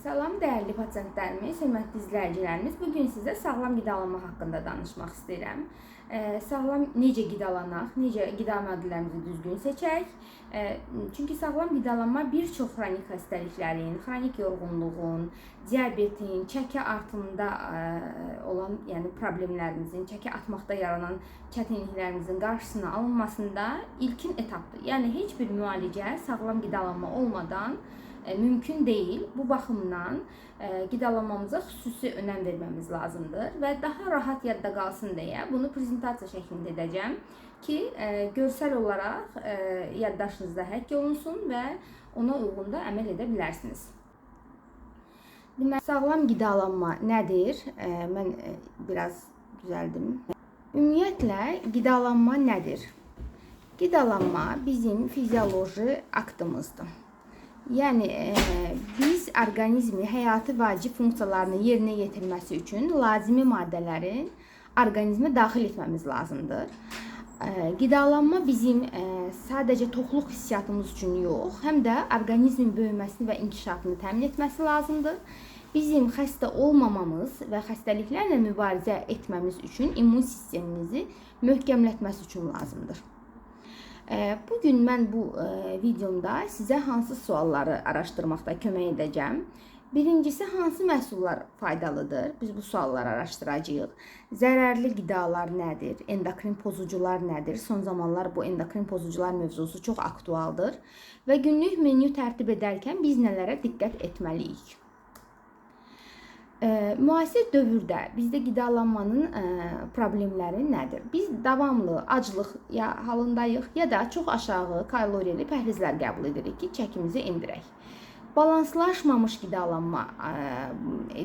Salam dəyərli pasientlərimiz, hörmətli izləyicilərimiz. Bu gün sizə sağlam qidalanma haqqında danışmaq istəyirəm. Ə, Sağlam necə qidalanaq, necə qida maddələrimizi düzgün seçək? Ə, Çünki sağlam qidalanma bir çox xronik xəstəliklərin, xronik yorğunluğun, diabetin, çəki artımında ə, olan, yəni problemlərimizin, çəki atmaqda yaranan çətinliklərimizin qarşısının alınmasında ilkin etapdır. Yəni heç bir müalicə sağlam qidalanma olmadan e, mümkün deyil. Bu baxımdan e, qidalanmamıza xüsusi önəm verməmiz lazımdır və daha rahat yadda qalsın deyə bunu prezentasiya şəklində edəcəm ki, e, görsel olaraq e, yaddaşınızda həkk olunsun və ona uyğun da əməl edə bilərsiniz. Deməli, sağlam qidalanma nədir? E, mən e, biraz düzəldim. Ümumiyyətlə qidalanma nədir? Qidalanma bizim fizioloji aktımızdır. Yəni e, biz orqanizmi həyati vacib funksiyalarını yerinə yetirməsi üçün lazımi maddələrin orqanizmə daxil etməmiz lazımdır. E, qidalanma bizim e, sadəcə toxluq hissiyatımız üçün yox, həm də orqanizmin böyüməsini və inkişafını təmin etməsi lazımdır. Bizim xəstə olmamamız və xəstəliklərlə mübarizə etməmiz üçün immun sistemimizi möhkəmlətməsi üçün lazımdır. Ee, Bugün mən bu e, videomda sizə hansı sualları araşdırmaqda kömək edəcəm. Birincisi hansı məhsullar faydalıdır? Biz bu sualları araşdıracağıq. Zərərli qidalar nədir? Endokrin pozucular nədir? Son zamanlar bu endokrin pozucular mövzusu çox aktualdır və günlük menyu tərtib edərkən biz nələrə diqqət etməliyik? Ə, müasir dövrdə bizdə qidalanmanın ə, problemləri nədir? Biz davamlı aclıq ya halındayıq ya da çox aşağı kaloriyeli pəhrizlər qəbul edirik ki, çəkimizi endirək. Balanslaşmamış qidalanma ə,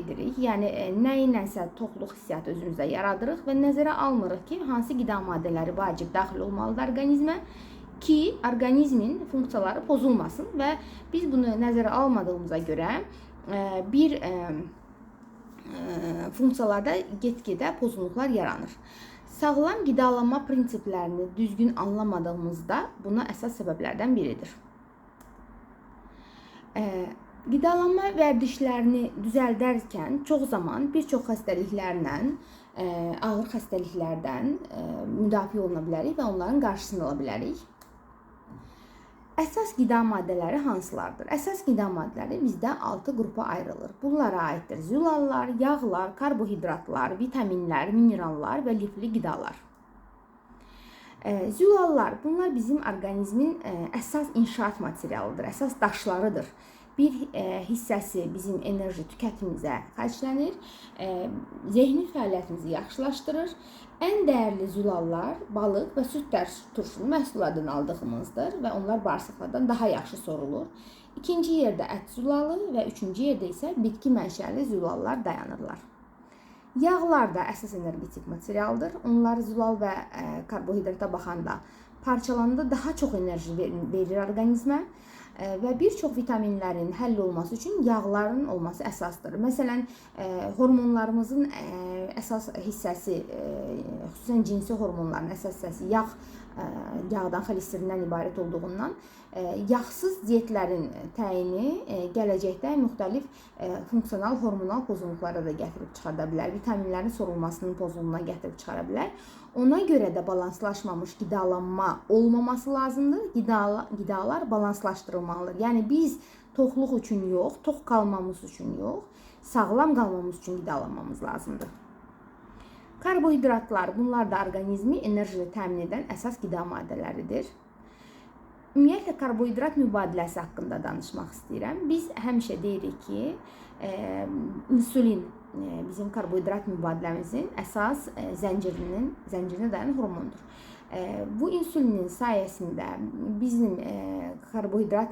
edirik. Yəni ə, nə ilənsə toxluq hissiyatı özümüzdə yaradırıq və nəzərə almırıq ki, hansı qida maddələri vacib daxil olmalıdır orqanizmə ki, orqanizmin funksiyaları pozulmasın və biz bunu nəzərə almadığımıza görə ə, bir ə, funksiyalarda get-gedə pozğunluqlar yaranır. Sağlam qidalanma prinsiplərini düzgün anlamadığımızda buna əsas səbəblərdən biridir. Qidalanma vərdişlərini düzəldərkən çox zaman bir çox xəstəliklərlə, ağır xəstəliklərdən müdafiə oluna bilərik və onların qarşısını ala bilərik. Əsas qida maddələri hansılardır? Əsas qida maddələri bizdə 6 qrupa ayrılır. Bunlara aiddir zülallar, yağlar, karbohidratlar, vitaminlər, minerallar və lifli qidalar. Zülallar bunlar bizim orqanizmin əsas inşaat materialıdır, əsas daşlarıdır bir e, hissəsi bizim enerji tüketimimizə xərclənir, e, zehni fəaliyyətimizi yaxşılaşdırır. Ən dəyərli zülallar balıq və süd turşulu məhsullardan aldığımızdır və onlar bağırsaqlardan daha yaxşı sorulur. İkinci yerdə ət zülalı və üçüncü yerdə isə bitki mənşəli zülallar dayanırlar. Yağlar da əsas energetik materialdır. Onlar zülal və e, karbohidrata baxanda parçalananda daha çox enerji verir orqanizmə və bir çox vitaminlərin həll olması üçün yağların olması əsasdır. Məsələn, hormonlarımızın əsas hissəsi, xüsusən cinsi hormonların əsas hissəsi yağ yağdan xolesterindən ibarət olduğundan yağsız diyetlərin təyini gələcəkdə müxtəlif funksional hormonal pozğunluqlara da gətirib çıxarda bilər. Vitaminlərin sorulmasının pozğunluğuna gətirib çıxara bilər. Ona görə də balanslaşmamış qidalanma olmaması lazımdır. Qida qidalar balanslaşdırılmalıdır. Yəni biz toxluq üçün yox, tox qalmamız üçün yox, sağlam qalmamız üçün qidalanmamız lazımdır. Karbohidratlar bunlar da orqanizmi enerji ilə təmin edən əsas qida maddələridir. Ümumiyyətlə karbohidrat mübadiləsi haqqında danışmaq istəyirəm. Biz həmişə deyirik ki, e, insulin bizim karbohidrat mübadiləmizin əsas zəncirinin zəncirinə dayanan hormondur. Bu insulinin sayəsində bizim karbohidrat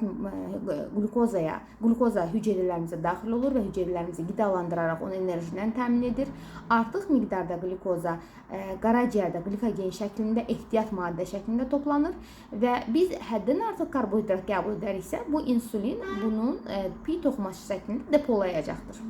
qlukozaya, qlukoza hüceyrələrimizə daxil olur və hüceyrələrimizi qidalandıraraq onu enerjindən təmin edir. Artıq miqdarda qlukoza qaraciyərdə glikogen şəklində ehtiyat maddə şəklində toplanır və biz həddən artıq karbohidrat qəbul edəriksə, bu insulin bunun pi toxuması şəklində depolayacaqdır.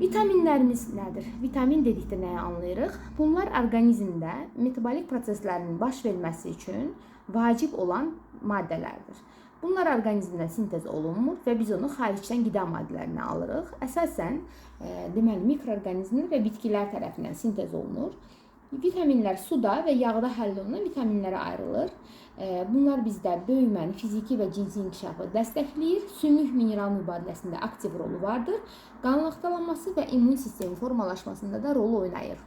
Vitaminlərimiz nədir? Vitamin dedikdə nəyi anlayırıq? Bunlar orqanizmdə metabolik proseslərin baş verməsi üçün vacib olan maddələrdir. Bunlar orqanizmdə sintez olunmur və biz onu xaricdən qida maddələrinə alırıq. Əsasən, e, deməli mikroorqanizmlər və bitkilər tərəfindən sintez olunur. Vitaminlər suda və yağda həll olunan vitaminlərə ayrılır. Bunlar bizdə böyüməni, fiziki və cinsi inkişafı dəstəkləyir. Sümük mineral mübadiləsində aktiv rolu vardır. Qan laxtalanması və immun sistemi formalaşmasında da rol oynayır.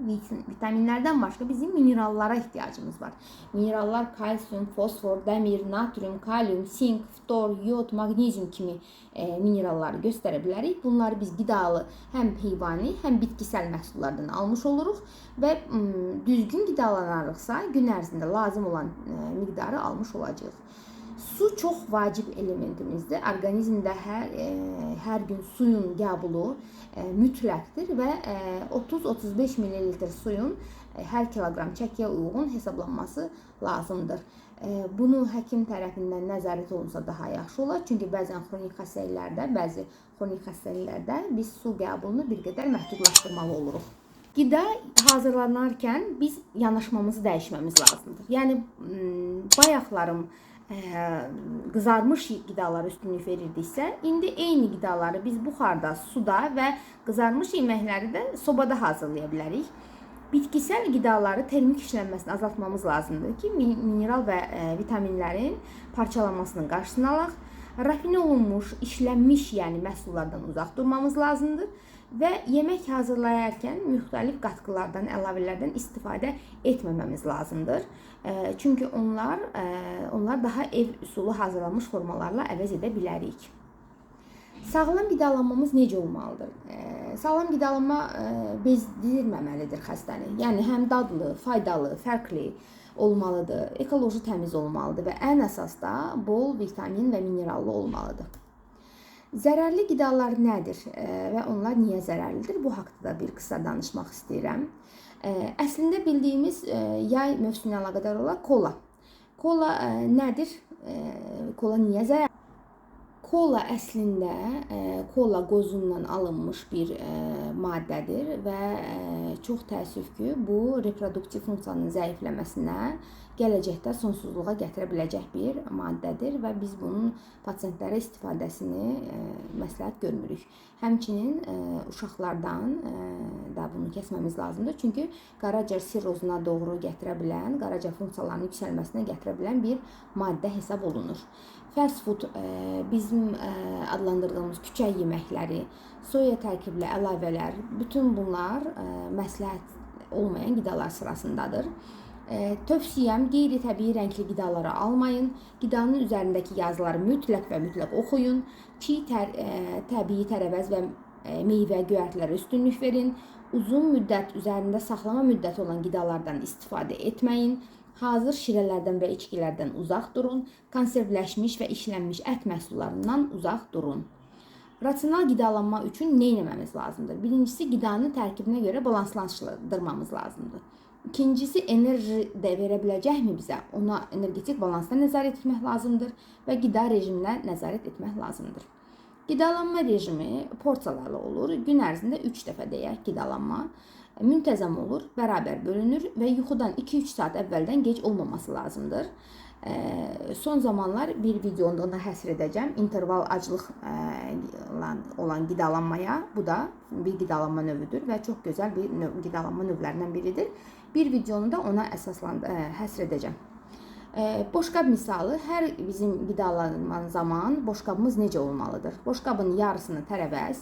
Vit- Vitaminlərdən başqa bizim minerallara ehtiyacımız var. Minerallar kalsium, fosfor, dəmir, natrium, kalium, sink, ftor, yod, maqnezium kimi e, mineralları göstərə. Bunları biz qidalı həm heyvani, həm bitkisel məhsullardan almış oluruq və düzgün qidalanarıqsa gün ərzində lazım olan e, miqdarı almış olacağıq. Su çox vacib elementimizdir. Orqanizmdə hər e, hər gün suyun qəbulu e, mütləqdir və e, 30-35 ml suyun e, hər kiloqram çəkiyə uyğun hesablanması lazımdır. E, Bunu həkim tərəfindən nəzarət olunsa daha yaxşı olar. Çünki bəzən xronik xəstəliklərdə, bəzi xronik xəstəliklərdə biz su qəbulunu bir qədər məhdudlaşdırmalı oluruq. Qida hazırlanarkən biz yanaşmamızı dəyişməmiz lazımdır. Yəni bayaqlarım qızarmış qidalara üstünlük verirdiksə, indi eyni qidaları biz buxarda, suda və qızarmış yeməkləri də sobada hazırlaya bilərik. Bitkisel qidaları termik işlənməsini azaltmamız lazımdır ki, min- mineral və ə, vitaminlərin parçalanmasının qarşısını alaq. Rafinə olunmuş, işlənmiş, yəni məhsullardan uzaq durmamız lazımdır və yemək hazırlayarkən müxtəlif qatqılardan, əlavələrdən istifadə etməməmiz lazımdır. Çünki onlar onlar daha ev üsulu hazırlanmış formalarla əvəz edə bilərik. Sağlam qidalanmamız necə olmalıdır? Sağlam qidalanma bezdirməməlidir xəstəni. Yəni həm dadlı, faydalı, fərqli olmalıdır, ekoloji təmiz olmalıdır və ən əsas da bol vitamin və minerallı olmalıdır. Zərərli qidalar nədir ə, və onlar niyə zərərlidir? Bu haqqda da bir qısa danışmaq istəyirəm. Ə, Əslində bildiyimiz ə, yay mövsümü ilə əlaqədar olaraq kola. Kola nədir? Kola niyə zərərlidir? Kola əslində ə, kola qozundan alınmış bir ə, maddədir və ə, çox təəssüf ki, bu reproduktiv funksiyanın zəifləməsinə, gələcəkdə sonsuzluğa gətirə biləcək bir maddədir və biz bunun pasientlərə istifadəsini ə, məsləhət görmürük. Həmçinin ə, uşaqlardan ə, da bunu kəsməmiz lazımdır. Çünki qaraciyər sirrozuna doğru gətirə bilən, qaraciyər funksiyalarının yüksəlməsinə gətirə bilən bir maddə hesab olunur. Fast food bizim ə, adlandırdığımız küçə yeməkləri, soya tərkibli əlavələr, bütün bunlar ə, məsləhət olmayan qidalar sırasındadır. Ə, Tövsiyəm qeyri-təbii rəngli qidaları almayın. Qidanın üzərindəki yazıları mütləq və mütləq oxuyun. Çiy tər, ə, təbii tərəvəz və meyvə, göyərtilərə üstünlük verin. Uzun müddət üzərində saxlama müddəti olan qidalardan istifadə etməyin. Hazır şirələrdən və içkilərdən uzaq durun. Konservləşmiş və işlənmiş ət məhsullarından uzaq durun. Rasional qidalanma üçün nə etməmiz lazımdır? Birincisi qidanın tərkibinə görə balanslandırmamız lazımdır. İkincisi enerji də verə biləcəkmi bizə? Ona energetik balansına nəzarət etmək lazımdır və qida rejiminə nəzarət etmək lazımdır. Qidalanma rejimi porsiyalarla olur. Gün ərzində 3 dəfə deyək qidalanma müntəzəm olur, bərabər bölünür və yuxudan 2-3 saat əvvəldən gec olmaması lazımdır. Son zamanlar bir videomda ona həsr edəcəm. İnterval aclıq ə, olan, qidalanmaya. Bu da bir qidalanma növüdür və çox gözəl bir növ, qidalanma növlərindən biridir. Bir videonu da ona əsaslan həsr edəcəm. Boşqab misalı hər bizim qidalanma zaman boşqabımız necə olmalıdır? Boşqabın yarısını tərəvəz,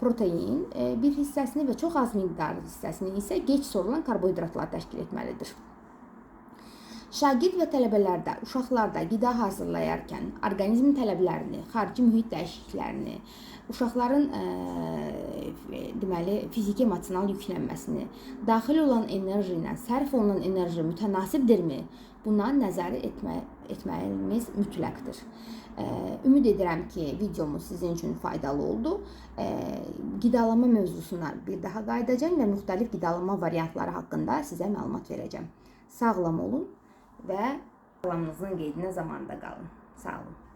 protein, ə, bir hissəsini və çox az miqdarlı hissəsini isə gec sorulan karbohidratlar təşkil etməlidir. Şagird və tələbələrdə, uşaqlarda qida hazırlayarkən orqanizm tələblərini, xarici mühit dəyişikliklərini, uşaqların ə, deməli fiziki emosional yüklənməsini, daxil olan enerji ilə sərf olunan enerji mütənasibdirmi? Buna nəzarət etmə, etməyimiz mütləqdir. Ə, Ümid edirəm ki, videomuz sizin üçün faydalı oldu. Ə, Qidalanma mövzusuna bir daha qayıdacağam və müxtəlif qidalanma variantları haqqında sizə məlumat verəcəm. Sağlam olun və sağlamlığınızın qeydinə zamanda qalın. Sağ olun.